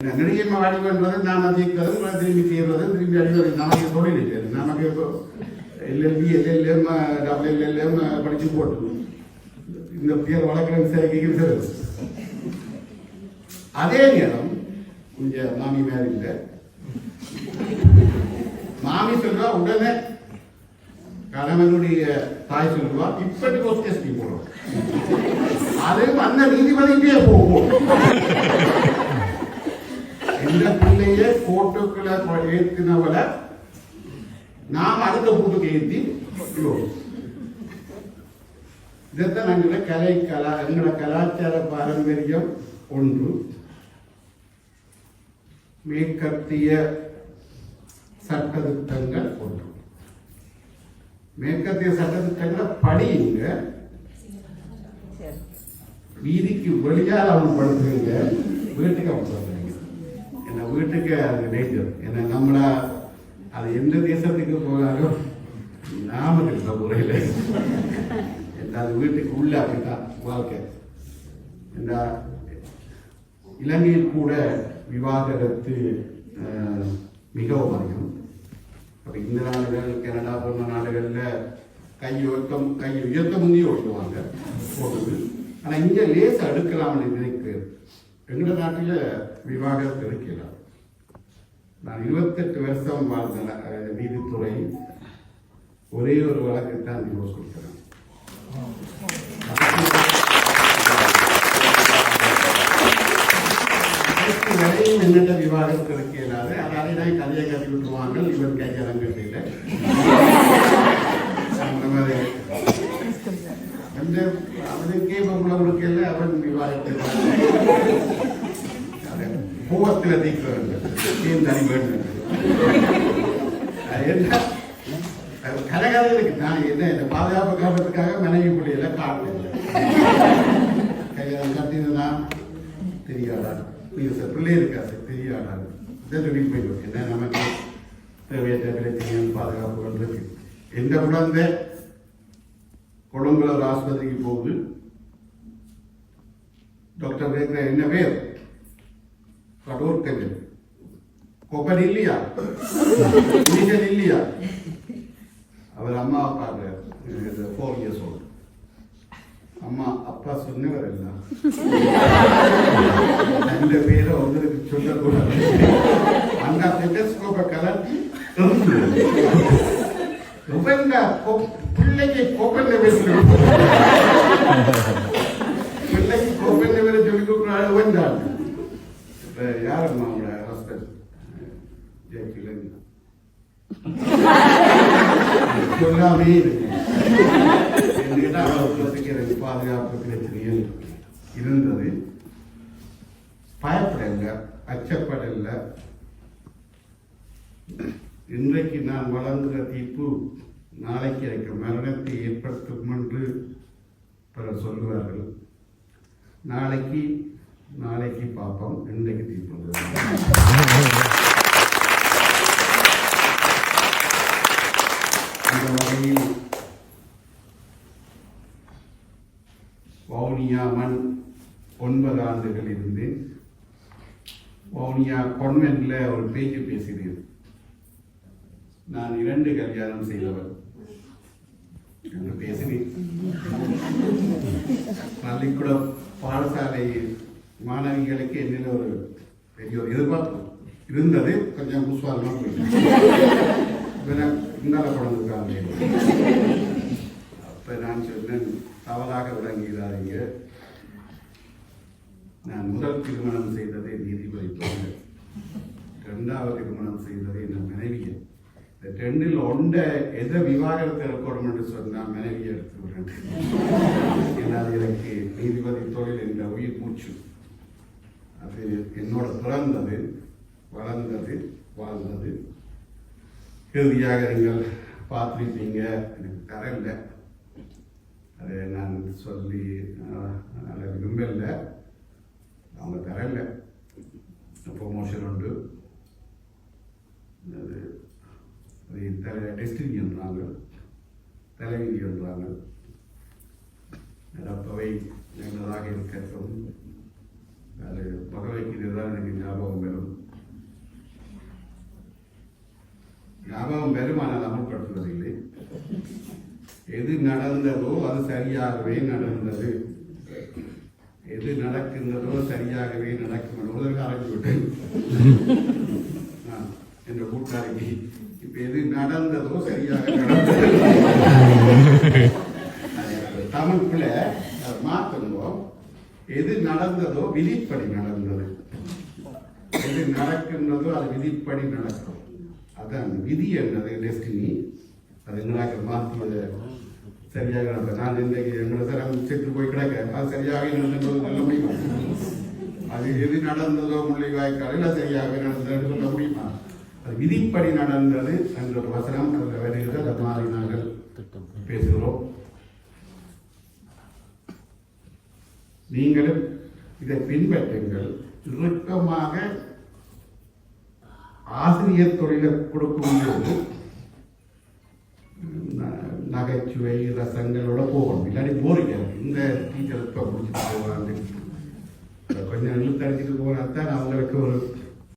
நெருங்கியமாக வாடி பண்ணுறது நான் அதிகறது திரும்பி செய்வது திரும்பி அடிவது நமக்கு தொழில் இல்லை நமக்கு இப்போ எல்எல்பி எல்எல்எம் டபுள் எல்எல்எம் படிச்சு போட்டு இந்த பேர் வழக்கிற சேர்க்கைக்கு விசாரிக்கிறது அதே நேரம் கொஞ்சம் மாமி மாதிரி இல்லை. மாமி சொல்றா உடனே கணவனுடைய தாய் சொல்லுவா இப்படி கோஸ்டி போடுறோம். அது அந்த நீதிபதிக்கே போகும். இந்த பிள்ளைய போட்டோக்களை ஏத்தினவள நாம் அடுத்த ஏத்தி விடுவோம். இதைத்தான் எங்களோட கலை கலா எங்களோட கலாச்சார பாரம்பரியம் ஒன்று. மேற்கத்திய சட்டத்திட்டங்கள் ஒன்று. மேற்கத்திய சட்டத்திட்டங்களை படியுங்க வீதிக்கு வெளியால் அவன் படுத்துங்க இருக்க அது டேஞ்சர் ஏன்னா நம்மளா அது எந்த தேசத்துக்கு போனாலும் நாம இருக்க முறையில். அது வீட்டுக்கு உள்ள அப்படித்தான் வாழ்க்கை. இந்த இலங்கையில் கூட விவாகரத்து மிகவும் அதிகம். அப்போ இந்த நாடுகள் கனடா போன்ற நாடுகள்ல கை உயர்த்தம் கை உயர்த்த முந்தைய ஓட்டுவாங்க போடுது ஆனா இங்கே லேச அடுக்கலாம்னு நினைக்கு எங்க நாட்டுல விவாகரத்து இருக்கலாம் நான் இருபத்தெட்டு வருஷம் வாழ்ந்தேன் நீதித்துறை ஒரே ஒரு வழக்கு தான் டிவோர்ஸ் கொடுக்குறேன் வரையும் என்னென்ன விவாதம் இருக்க இயலாது அதாலே தான் கதையை கட்டி விட்டுருவாங்க. இவர் கையாளம் கட்டியில அந்த மாதிரி. அந்த அவனுக்கே பொம்பளை கொடுக்கல அவன் விவாதத்தை கோபத்தில் தீக்கிறது ஏன் தனி வேண்டும் அது என்ன? கலகதை இருக்கு. நான் என்ன இந்த பாதுகாப்பு காரணத்துக்காக மனைவி பிள்ளையில காட்டல கையாளம் கட்டினா தெரியாதா? நீங்க சார் பிள்ளை இருக்காது. தெரியாதா? இதை சொல்லிட்டு போயிடும் என்ன நமக்கு தேவையற்ற பிரச்சனைகள் பாதுகாப்புகள் இருக்கு. எந்த குழந்தை கொழும்புல ஒரு ஆஸ்பத்திரிக்கு போகுது? டாக்டர் கேட்கிற என்ன பேர்? கடூர் கஞ்சல் கொப்பன் இல்லையா இனிஷன் இல்லையா அவர் அம்மா பார்க்குறாரு ஃபோர் இயர்ஸ் ஓல்டு அம்மா அப்பா சொன்னவர் எல்லாம் அந்த பேரை உங்களுக்கு சொல்லக்கூடாது அந்த ஸ்டெட்டஸ்கோப்பை கலட்டி ரொம்ப பிள்ளைக்கு கோப்பன் பேசுறோம் பிள்ளைக்கு கோப்பன் பேரை சொல்லி கொடுக்குறாரு வந்தார் இப்ப யாரம்மா அரசர் ஹஸ்பண்ட் சொல்லாமே இருக்கு என்கிட்ட அவர்களுக்கு எனக்கு பாதுகாப்பு பிரச்சனைகள் இருந்தது. பயப்படல அச்சப்படல. இன்றைக்கு நான் வழங்குகிற தீர்ப்பு நாளைக்கு எனக்கு மரணத்தை ஏற்படுத்தும் என்று பலர் சொல்லுவார்கள். நாளைக்கு நாளைக்கு பார்ப்போம் இன்றைக்கு தீர்ப்பு இந்த வகையில் வவுனியா மண் ஒன்பது ஆண்டுகள் இருந்து வவுனியா கொன்வென்ட்ல ஒரு பேச்சு பேசினேன் நான் இரண்டு கல்யாணம் செய்தவர் பேசினேன் பள்ளிக்கூடம் பாடசாலை மாணவிகளுக்கு என்னில் ஒரு பெரிய ஒரு எதிர்பார்ப்பு. இருந்தது கொஞ்சம் புஷ்வாலமாக போயிட்டு இந்தால அப்ப நான் சொன்னேன் தவறாக விளங்குகிறாரீங்க நான் முதல் திருமணம் செய்ததை நீதிபதி ரெண்டாவது இரண்டாவது திருமணம் செய்ததை என் மனைவியர் இந்த ரெண்டில் ஒன்றை எதை விவாகரத்து இருக்கணும் என்று சொன்னால் மனைவியை எடுத்து விடுறேன். ஏன்னா எனக்கு நீதிபதி தொழில் என்ற உயிர் மூச்சு. அது என்னோட பிறந்தது வளர்ந்தது வாழ்ந்தது. இறுதியாக நீங்கள் பார்த்துருப்பீங்க. எனக்கு தரல அதை நான் சொல்லி ஆஹ், அதை அவங்க தரல ப்ரொமோஷன் உண்டு. அது அது தலை டெஸ்டினி என்றாங்க. தலைவிதி என்றாங்க. நடப்பவை நல்லதாக இருக்கட்டும் அது ஞாபகம் ஞாபகம் ஆனால் அமல்படுத்துவதில்லை. எது நடந்ததோ அது சரியாகவே நடந்தது. எது நடக்கின்றதோ சரியாகவே நடக்கும் என்பதற்கு ஆரம்பித்து என்ற கூட்டாளிக்கு இப்ப எது நடந்ததோ சரியாக நடந்தது. தமிழ் பிள்ளை அதை எது நடந்ததோ விதிப்படி நடந்தது. எது நடக்கின்றதோ அது விதிப்படி நடக்கும். அதான் விதி என்றது டெஸ்டினி அது எங்களாக்க மாற்றியது சரியாக நடந்தது நான் இன்றைக்கு எங்களை தரம் செத்து போய் கிடக்க அது சரியாக நடந்தது சொல்ல முடியுமா? அது எது நடந்ததோ முல்லை வாய்க்காலில் சரியாக நடந்ததுன்னு சொல்ல முடியுமா? அது விதிப்படி நடந்தது என்ற ஒரு வசனம் அதில் வருகிறது. அதை மாறி நாங்கள் பேசுகிறோம். நீங்களும் இதை பின்பற்றுங்கள். இறுக்கமாக ஆசிரியர் தொழிலை கொடுக்கும்போது ந- நகைச்சுவை ரசங்களோட போகணும். இல்லாட்டி போறீங்க இந்த டீச்சர் இப்போ பிடிச்சிட்டு போவாங்க. கொஞ்சம் இழுத்தடிச்சிட்டு போனா தான் அவங்களுக்கு ஒரு